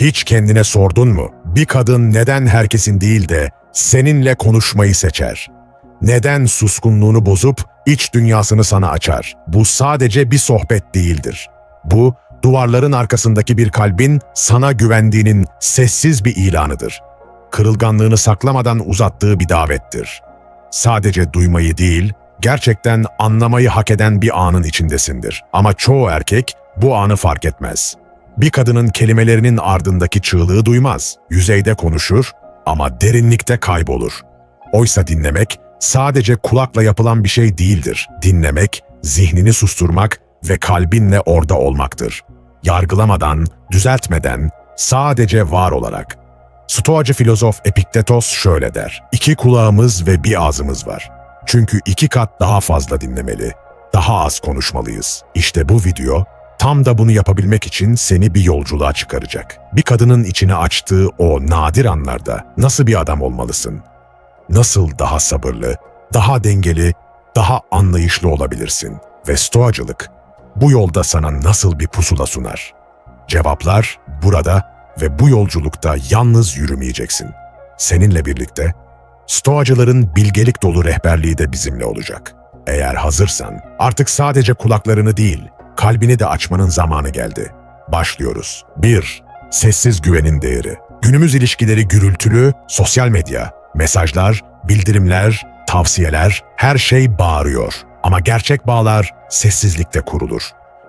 Hiç kendine sordun mu? Bir kadın neden herkesin değil de seninle konuşmayı seçer? Neden suskunluğunu bozup iç dünyasını sana açar? Bu sadece bir sohbet değildir. Bu, duvarların arkasındaki bir kalbin sana güvendiğinin sessiz bir ilanıdır. Kırılganlığını saklamadan uzattığı bir davettir. Sadece duymayı değil, gerçekten anlamayı hak eden bir anın içindesindir. Ama çoğu erkek bu anı fark etmez. Bir kadının kelimelerinin ardındaki çığlığı duymaz. Yüzeyde konuşur ama derinlikte kaybolur. Oysa dinlemek sadece kulakla yapılan bir şey değildir. Dinlemek, zihnini susturmak ve kalbinle orada olmaktır. Yargılamadan, düzeltmeden, sadece var olarak. Stoacı filozof Epiktetos şöyle der. İki kulağımız ve bir ağzımız var. Çünkü iki kat daha fazla dinlemeli, daha az konuşmalıyız. İşte bu video tam da bunu yapabilmek için seni bir yolculuğa çıkaracak. Bir kadının içine açtığı o nadir anlarda nasıl bir adam olmalısın? Nasıl daha sabırlı, daha dengeli, daha anlayışlı olabilirsin? Ve stoacılık bu yolda sana nasıl bir pusula sunar? Cevaplar burada ve bu yolculukta yalnız yürümeyeceksin. Seninle birlikte Stoacıların bilgelik dolu rehberliği de bizimle olacak. Eğer hazırsan artık sadece kulaklarını değil, kalbini de açmanın zamanı geldi. Başlıyoruz. 1. Sessiz güvenin değeri. Günümüz ilişkileri gürültülü, sosyal medya, mesajlar, bildirimler, tavsiyeler, her şey bağırıyor. Ama gerçek bağlar sessizlikte kurulur.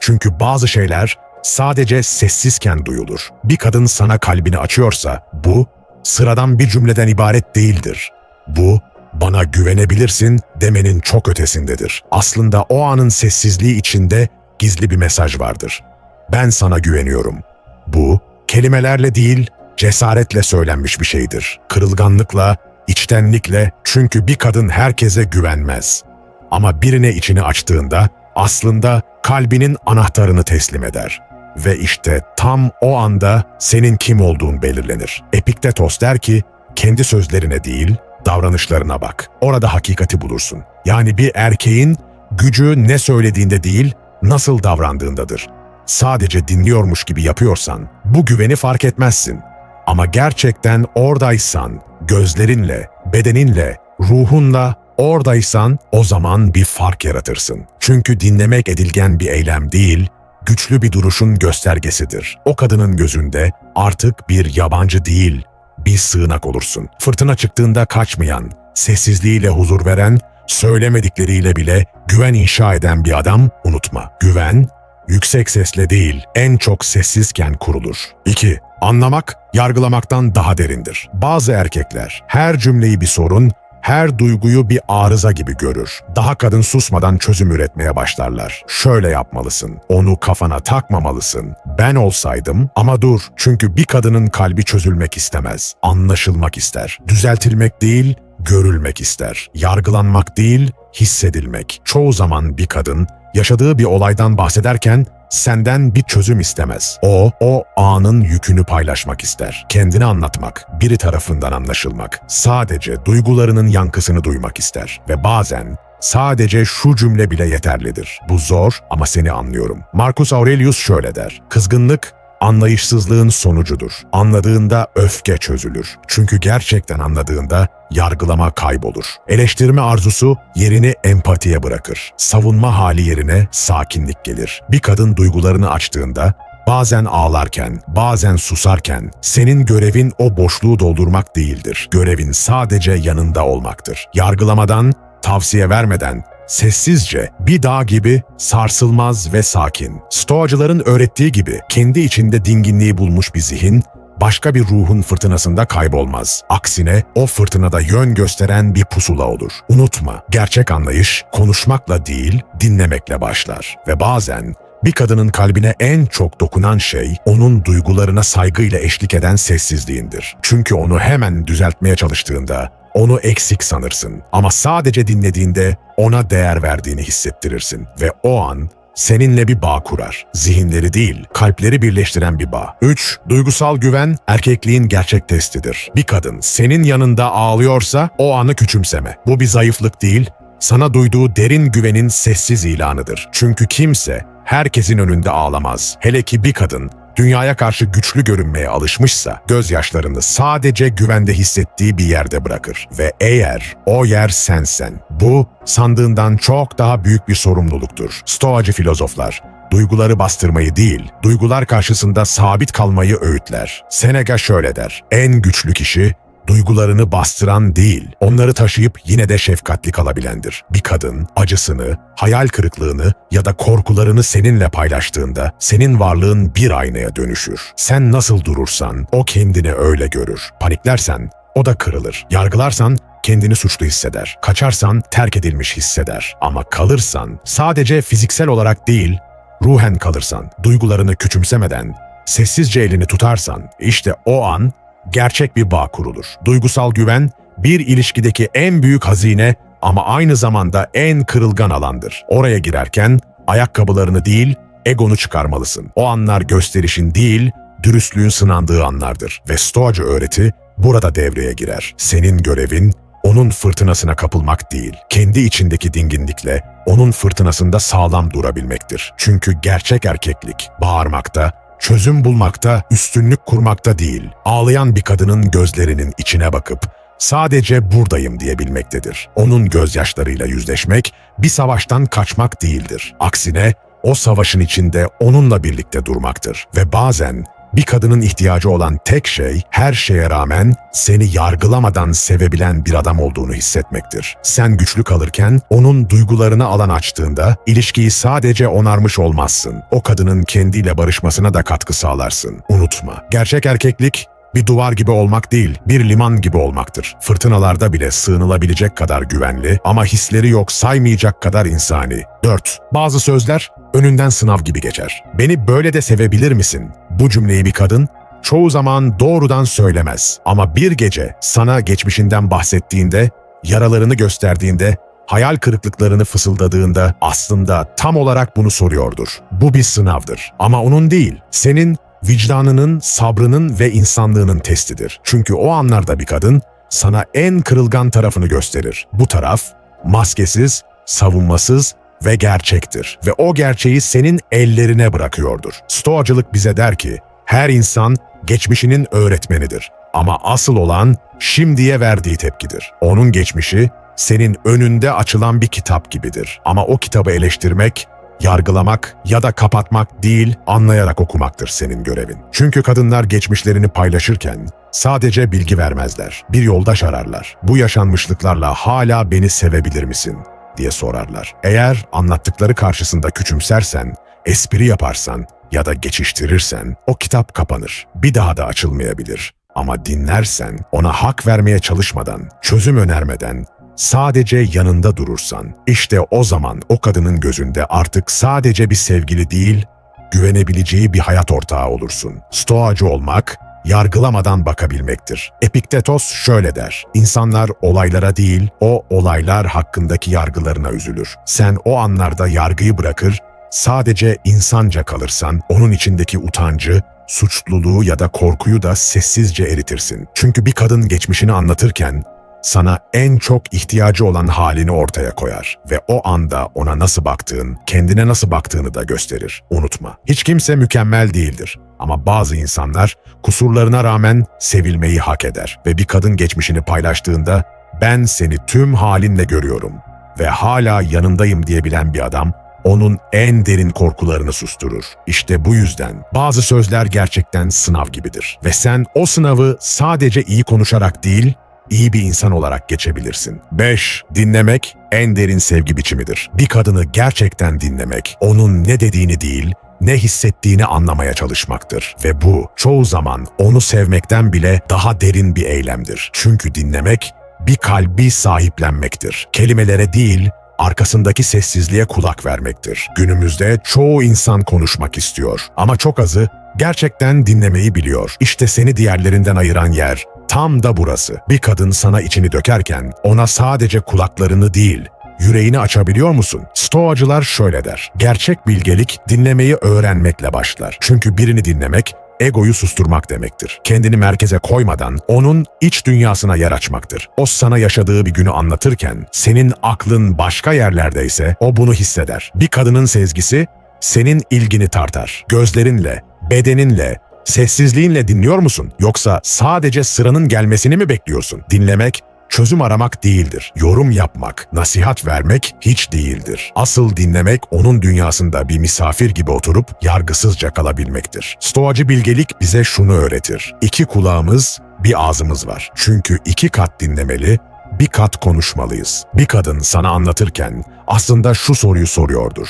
Çünkü bazı şeyler sadece sessizken duyulur. Bir kadın sana kalbini açıyorsa bu sıradan bir cümleden ibaret değildir. Bu, bana güvenebilirsin demenin çok ötesindedir. Aslında o anın sessizliği içinde gizli bir mesaj vardır. Ben sana güveniyorum. Bu, kelimelerle değil, cesaretle söylenmiş bir şeydir. Kırılganlıkla, içtenlikle çünkü bir kadın herkese güvenmez. Ama birine içini açtığında aslında kalbinin anahtarını teslim eder. Ve işte tam o anda senin kim olduğun belirlenir. Epiktetos der ki, kendi sözlerine değil, davranışlarına bak. Orada hakikati bulursun. Yani bir erkeğin gücü ne söylediğinde değil, nasıl davrandığındadır. Sadece dinliyormuş gibi yapıyorsan bu güveni fark etmezsin. Ama gerçekten oradaysan, gözlerinle, bedeninle, ruhunla oradaysan o zaman bir fark yaratırsın. Çünkü dinlemek edilgen bir eylem değil, güçlü bir duruşun göstergesidir. O kadının gözünde artık bir yabancı değil, bir sığınak olursun. Fırtına çıktığında kaçmayan, sessizliğiyle huzur veren, söylemedikleriyle bile güven inşa eden bir adam unutma. Güven, yüksek sesle değil, en çok sessizken kurulur. 2. Anlamak, yargılamaktan daha derindir. Bazı erkekler her cümleyi bir sorun, her duyguyu bir arıza gibi görür. Daha kadın susmadan çözüm üretmeye başlarlar. Şöyle yapmalısın, onu kafana takmamalısın. Ben olsaydım ama dur çünkü bir kadının kalbi çözülmek istemez, anlaşılmak ister. Düzeltilmek değil, görülmek ister. Yargılanmak değil, hissedilmek. Çoğu zaman bir kadın yaşadığı bir olaydan bahsederken senden bir çözüm istemez. O, o anın yükünü paylaşmak ister. Kendini anlatmak, biri tarafından anlaşılmak. Sadece duygularının yankısını duymak ister. Ve bazen sadece şu cümle bile yeterlidir. Bu zor ama seni anlıyorum. Marcus Aurelius şöyle der. Kızgınlık anlayışsızlığın sonucudur. Anladığında öfke çözülür. Çünkü gerçekten anladığında yargılama kaybolur. Eleştirme arzusu yerini empatiye bırakır. Savunma hali yerine sakinlik gelir. Bir kadın duygularını açtığında Bazen ağlarken, bazen susarken senin görevin o boşluğu doldurmak değildir. Görevin sadece yanında olmaktır. Yargılamadan, tavsiye vermeden, sessizce, bir dağ gibi sarsılmaz ve sakin. Stoacıların öğrettiği gibi kendi içinde dinginliği bulmuş bir zihin, başka bir ruhun fırtınasında kaybolmaz. Aksine o fırtınada yön gösteren bir pusula olur. Unutma, gerçek anlayış konuşmakla değil, dinlemekle başlar. Ve bazen bir kadının kalbine en çok dokunan şey onun duygularına saygıyla eşlik eden sessizliğindir. Çünkü onu hemen düzeltmeye çalıştığında onu eksik sanırsın ama sadece dinlediğinde ona değer verdiğini hissettirirsin ve o an seninle bir bağ kurar. Zihinleri değil, kalpleri birleştiren bir bağ. 3. Duygusal güven erkekliğin gerçek testidir. Bir kadın senin yanında ağlıyorsa o anı küçümseme. Bu bir zayıflık değil, sana duyduğu derin güvenin sessiz ilanıdır. Çünkü kimse herkesin önünde ağlamaz. Hele ki bir kadın dünyaya karşı güçlü görünmeye alışmışsa gözyaşlarını sadece güvende hissettiği bir yerde bırakır ve eğer o yer sensen bu sandığından çok daha büyük bir sorumluluktur. Stoacı filozoflar duyguları bastırmayı değil, duygular karşısında sabit kalmayı öğütler. Seneca şöyle der, en güçlü kişi duygularını bastıran değil, onları taşıyıp yine de şefkatli kalabilendir. Bir kadın acısını, hayal kırıklığını ya da korkularını seninle paylaştığında senin varlığın bir aynaya dönüşür. Sen nasıl durursan o kendini öyle görür. Paniklersen o da kırılır. Yargılarsan kendini suçlu hisseder. Kaçarsan terk edilmiş hisseder. Ama kalırsan sadece fiziksel olarak değil, ruhen kalırsan, duygularını küçümsemeden, sessizce elini tutarsan, işte o an gerçek bir bağ kurulur. Duygusal güven, bir ilişkideki en büyük hazine ama aynı zamanda en kırılgan alandır. Oraya girerken ayakkabılarını değil, egonu çıkarmalısın. O anlar gösterişin değil, dürüstlüğün sınandığı anlardır. Ve Stoacı öğreti burada devreye girer. Senin görevin onun fırtınasına kapılmak değil, kendi içindeki dinginlikle onun fırtınasında sağlam durabilmektir. Çünkü gerçek erkeklik bağırmakta, çözüm bulmakta, üstünlük kurmakta değil, ağlayan bir kadının gözlerinin içine bakıp sadece buradayım diyebilmektedir. Onun gözyaşlarıyla yüzleşmek bir savaştan kaçmak değildir. Aksine o savaşın içinde onunla birlikte durmaktır ve bazen bir kadının ihtiyacı olan tek şey her şeye rağmen seni yargılamadan sevebilen bir adam olduğunu hissetmektir. Sen güçlü kalırken onun duygularını alan açtığında ilişkiyi sadece onarmış olmazsın. O kadının kendiyle barışmasına da katkı sağlarsın. Unutma. Gerçek erkeklik bir duvar gibi olmak değil, bir liman gibi olmaktır. Fırtınalarda bile sığınılabilecek kadar güvenli ama hisleri yok saymayacak kadar insani. 4. Bazı sözler önünden sınav gibi geçer. Beni böyle de sevebilir misin? Bu cümleyi bir kadın çoğu zaman doğrudan söylemez. Ama bir gece sana geçmişinden bahsettiğinde, yaralarını gösterdiğinde, hayal kırıklıklarını fısıldadığında aslında tam olarak bunu soruyordur. Bu bir sınavdır. Ama onun değil, senin vicdanının, sabrının ve insanlığının testidir. Çünkü o anlarda bir kadın sana en kırılgan tarafını gösterir. Bu taraf maskesiz, savunmasız ve gerçektir ve o gerçeği senin ellerine bırakıyordur. Stoacılık bize der ki, her insan geçmişinin öğretmenidir ama asıl olan şimdiye verdiği tepkidir. Onun geçmişi senin önünde açılan bir kitap gibidir ama o kitabı eleştirmek yargılamak ya da kapatmak değil, anlayarak okumaktır senin görevin. Çünkü kadınlar geçmişlerini paylaşırken sadece bilgi vermezler, bir yoldaş ararlar. Bu yaşanmışlıklarla hala beni sevebilir misin? diye sorarlar. Eğer anlattıkları karşısında küçümsersen, espri yaparsan ya da geçiştirirsen o kitap kapanır. Bir daha da açılmayabilir. Ama dinlersen, ona hak vermeye çalışmadan, çözüm önermeden, sadece yanında durursan, işte o zaman o kadının gözünde artık sadece bir sevgili değil, güvenebileceği bir hayat ortağı olursun. Stoacı olmak, yargılamadan bakabilmektir. Epiktetos şöyle der, insanlar olaylara değil, o olaylar hakkındaki yargılarına üzülür. Sen o anlarda yargıyı bırakır, sadece insanca kalırsan, onun içindeki utancı, suçluluğu ya da korkuyu da sessizce eritirsin. Çünkü bir kadın geçmişini anlatırken sana en çok ihtiyacı olan halini ortaya koyar ve o anda ona nasıl baktığın, kendine nasıl baktığını da gösterir. Unutma, hiç kimse mükemmel değildir. Ama bazı insanlar kusurlarına rağmen sevilmeyi hak eder ve bir kadın geçmişini paylaştığında ben seni tüm halinle görüyorum ve hala yanındayım diyebilen bir adam onun en derin korkularını susturur. İşte bu yüzden bazı sözler gerçekten sınav gibidir ve sen o sınavı sadece iyi konuşarak değil, iyi bir insan olarak geçebilirsin. 5. Dinlemek en derin sevgi biçimidir. Bir kadını gerçekten dinlemek, onun ne dediğini değil, ne hissettiğini anlamaya çalışmaktır. Ve bu çoğu zaman onu sevmekten bile daha derin bir eylemdir. Çünkü dinlemek bir kalbi sahiplenmektir. Kelimelere değil, arkasındaki sessizliğe kulak vermektir. Günümüzde çoğu insan konuşmak istiyor ama çok azı gerçekten dinlemeyi biliyor. İşte seni diğerlerinden ayıran yer tam da burası. Bir kadın sana içini dökerken ona sadece kulaklarını değil, yüreğini açabiliyor musun? Stoacılar şöyle der. Gerçek bilgelik dinlemeyi öğrenmekle başlar. Çünkü birini dinlemek egoyu susturmak demektir. Kendini merkeze koymadan onun iç dünyasına yer açmaktır. O sana yaşadığı bir günü anlatırken senin aklın başka yerlerdeyse o bunu hisseder. Bir kadının sezgisi senin ilgini tartar. Gözlerinle, Bedeninle, sessizliğinle dinliyor musun? Yoksa sadece sıranın gelmesini mi bekliyorsun? Dinlemek, çözüm aramak değildir. Yorum yapmak, nasihat vermek hiç değildir. Asıl dinlemek onun dünyasında bir misafir gibi oturup yargısızca kalabilmektir. Stoacı bilgelik bize şunu öğretir. İki kulağımız, bir ağzımız var. Çünkü iki kat dinlemeli, bir kat konuşmalıyız. Bir kadın sana anlatırken aslında şu soruyu soruyordur.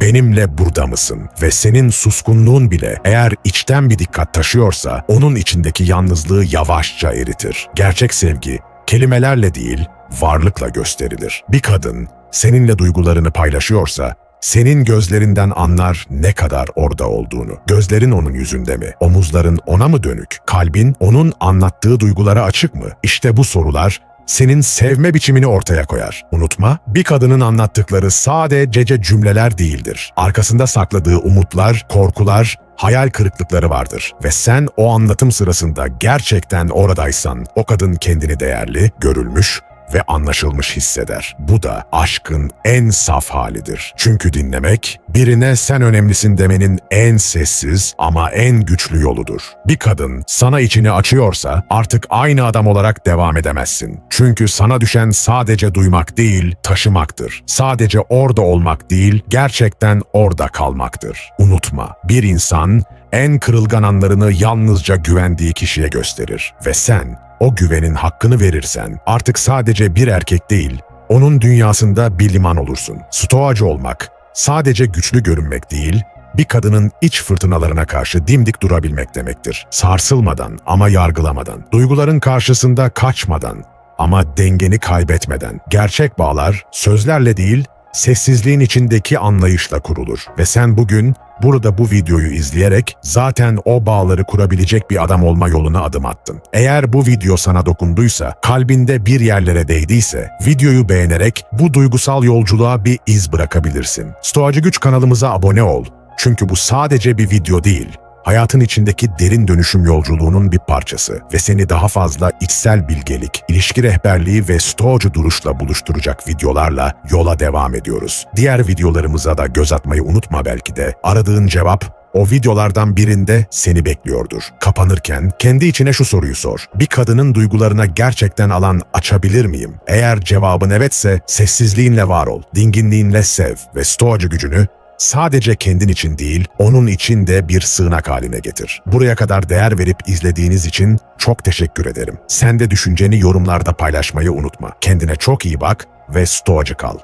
Benimle burada mısın? Ve senin suskunluğun bile eğer içten bir dikkat taşıyorsa onun içindeki yalnızlığı yavaşça eritir. Gerçek sevgi kelimelerle değil, varlıkla gösterilir. Bir kadın seninle duygularını paylaşıyorsa senin gözlerinden anlar ne kadar orada olduğunu. Gözlerin onun yüzünde mi? Omuzların ona mı dönük? Kalbin onun anlattığı duygulara açık mı? İşte bu sorular senin sevme biçimini ortaya koyar. Unutma, bir kadının anlattıkları sadece cümleler değildir. Arkasında sakladığı umutlar, korkular, hayal kırıklıkları vardır. Ve sen o anlatım sırasında gerçekten oradaysan o kadın kendini değerli, görülmüş ve anlaşılmış hisseder. Bu da aşkın en saf halidir. Çünkü dinlemek, birine sen önemlisin demenin en sessiz ama en güçlü yoludur. Bir kadın sana içini açıyorsa artık aynı adam olarak devam edemezsin. Çünkü sana düşen sadece duymak değil, taşımaktır. Sadece orada olmak değil, gerçekten orada kalmaktır. Unutma, bir insan en kırılgan anlarını yalnızca güvendiği kişiye gösterir ve sen o güvenin hakkını verirsen artık sadece bir erkek değil, onun dünyasında bir liman olursun. Stoacı olmak, sadece güçlü görünmek değil, bir kadının iç fırtınalarına karşı dimdik durabilmek demektir. Sarsılmadan ama yargılamadan, duyguların karşısında kaçmadan ama dengeni kaybetmeden. Gerçek bağlar sözlerle değil, sessizliğin içindeki anlayışla kurulur. Ve sen bugün burada bu videoyu izleyerek zaten o bağları kurabilecek bir adam olma yoluna adım attın. Eğer bu video sana dokunduysa, kalbinde bir yerlere değdiyse, videoyu beğenerek bu duygusal yolculuğa bir iz bırakabilirsin. Stoacı Güç kanalımıza abone ol. Çünkü bu sadece bir video değil, hayatın içindeki derin dönüşüm yolculuğunun bir parçası ve seni daha fazla içsel bilgelik, ilişki rehberliği ve stoacı duruşla buluşturacak videolarla yola devam ediyoruz. Diğer videolarımıza da göz atmayı unutma belki de. Aradığın cevap o videolardan birinde seni bekliyordur. Kapanırken kendi içine şu soruyu sor. Bir kadının duygularına gerçekten alan açabilir miyim? Eğer cevabın evetse sessizliğinle var ol, dinginliğinle sev ve stoacı gücünü sadece kendin için değil, onun için de bir sığınak haline getir. Buraya kadar değer verip izlediğiniz için çok teşekkür ederim. Sen de düşünceni yorumlarda paylaşmayı unutma. Kendine çok iyi bak ve stoacı kal.